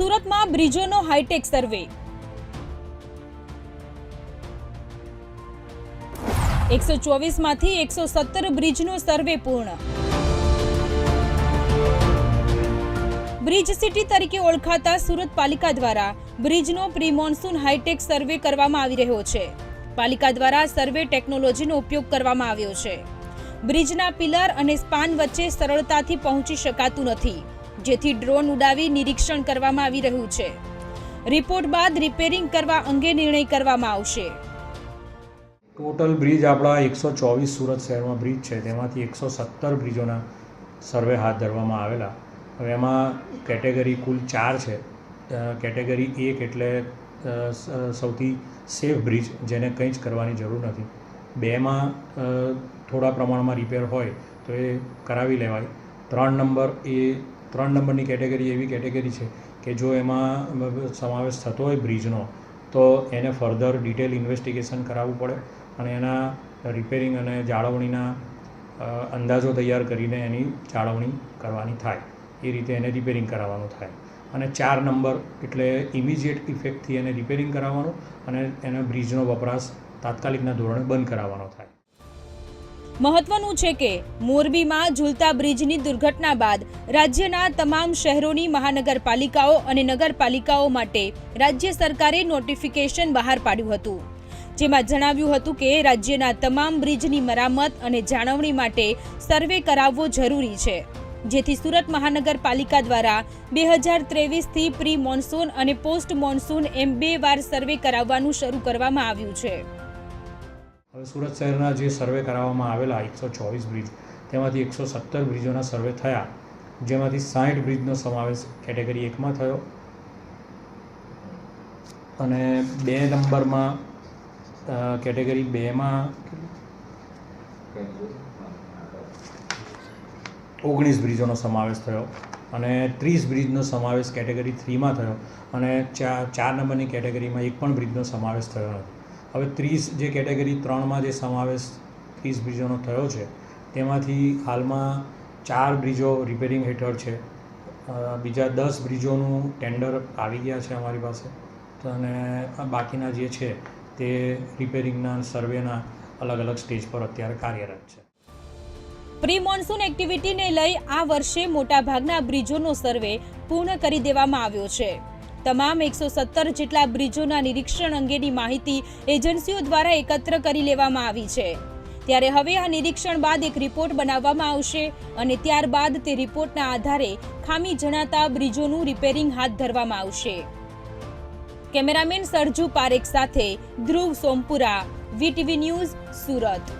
સુરતમાં બ્રિજોનો હાઈટેક સર્વે. એકસો ચોવીસમાંથી એકસો સત્તર બ્રિજનો સર્વે પૂર્ણ. બ્રિજ સિટી તરીકે ઓળખાતા સુરત પાલિકા દ્વારા બ્રિજનો pre monsoon hi tech survey કરવામાં આવી રહ્યો છે. પાલિકા દ્વારા સર્વે ટેકનોલોજીનો ઉપયોગ કરવામાં આવ્યો છે. બ્રિજના પિલર અને સ્પાન વચ્ચે સરળતાથી પહોંચી શકાતું નથી. જેથી ડ્રોન ઉડાવી નિરીક્ષણ કરવામાં આવી રહ્યું છે. રિપોર્ટ બાદ રિપેરિંગ કરવા અંગે નિર્ણય કરવામાં આવશે. ટોટલ બ્રિજ આપણા એકસો ચોવીસ સુરત શહેરમાં બ્રિજ છે. તેમાંથી એકસો સત્તર બ્રિજોના સર્વે હાથ ધરવામાં આવેલા. હવે એમાં કેટેગરી કુલ ચાર છે. કેટેગરી એક એટલે સૌથી સેફ બ્રિજ જેને કંઈ જ કરવાની જરૂર નથી. બેમાં થોડા પ્રમાણમાં રિપેર હોય તો એ કરાવી લેવાય. ત્રણ નંબર એ ત્રણ નંબરની કેટેગરી એવી કેટેગરી છે કે જો એમાં સમાવેશ થતો હોય બ્રિજનો, તો એને ફર્ધર ડિટેલ ઇન્વેસ્ટિગેશન કરાવવું પડે અને એના રિપેરિંગ અને જાળવણીના અંદાજો તૈયાર કરીને એની જાળવણી કરવાની થાય. એ રીતે એને રિપેરિંગ કરાવવાનું થાય. અને ચાર નંબર એટલે ઇમિજિએટ ઇફેક્ટથી એને રિપેરિંગ કરાવવાનું અને એના બ્રિજનો વપરાશ તાત્કાલિકના ધોરણે બંધ કરાવવાનો થાય. મહત્વનું છે કે મોરબીમાં ઝૂલતા બ્રિજની દુર્ઘટના બાદ રાજ્યના તમામ શહેરોની મહાનગરપાલિકાઓ અને નગરપાલિકાઓ માટે રાજ્ય સરકારે નોટિફિકેશન બહાર પાડ્યું હતું. જેમાં જણાવ્યું હતું કે રાજ્યના તમામ બ્રિજની મરામત અને જાળવણી માટે સર્વે કરાવવો જરૂરી છે. જેથી સુરત મહાનગરપાલિકા દ્વારા બે હજાર ત્રેવીસથી પ્રી મોન્સૂન અને પોસ્ટ મોન્સૂન એમ બે વાર સર્વે કરાવવાનું શરૂ કરવામાં આવ્યું છે. સુરત શહેરના જે સર્વે કરાવવામાં આવેલા એકસો ચોવીસ બ્રિજ, તેમાંથી એકસો સત્તર બ્રિજોના સર્વે થયા, જેમાંથી સાઠ બ્રિજનો સમાવેશ કેટેગરી એકમાં થયો. અને બે નંબરમાં કેટેગરી બેમાં ઓગણીસ બ્રિજોનો સમાવેશ થયો અને ત્રીસ બ્રિજનો સમાવેશ કેટેગરી થ્રીમાં થયો અને ચાર ચાર નંબરની કેટેગરીમાં એક પણ બ્રિજનો સમાવેશ થયો નથી. હવે ત્રીસ જે કેટેગરી ત્રણમાં જે સમાવેશ ત્રીસ બ્રિજોનો થયો છે, તેમાંથી હાલમાં ચાર બ્રિજો રિપેરિંગ હેઠળ છે. બીજા દસ બ્રિજોનું ટેન્ડર આવી ગયા છે અમારી પાસે. અને બાકીના જે છે, તે રિપેરિંગના સર્વેના અલગ અલગ સ્ટેજ પર અત્યારે કાર્યરત છે. પ્રી મોન્સૂન એક્ટિવિટીને લઈ આ વર્ષે મોટાભાગના બ્રિજોનો સર્વે પૂર્ણ કરી દેવામાં આવ્યો છે. તમામ એકસો સત્તર જેટલા બ્રિજોના નિરીક્ષણ અંગેની માહિતી એજન્સીઓ દ્વારા એકત્ર કરી લેવામાં આવી છે. ત્યારે હવે આ નિરીક્ષણ બાદ એક રિપોર્ટ બનાવવામાં આવશે અને ત્યારબાદ તે રિપોર્ટના આધારે ખામી જણાતા બ્રિજોનું રિપેરિંગ હાથ ધરવામાં આવશે. કેમેરામેન સરજુ પારેખ સાથે ધ્રુવ સોમપુરા, વીટીવી ન્યૂઝ, સુરત.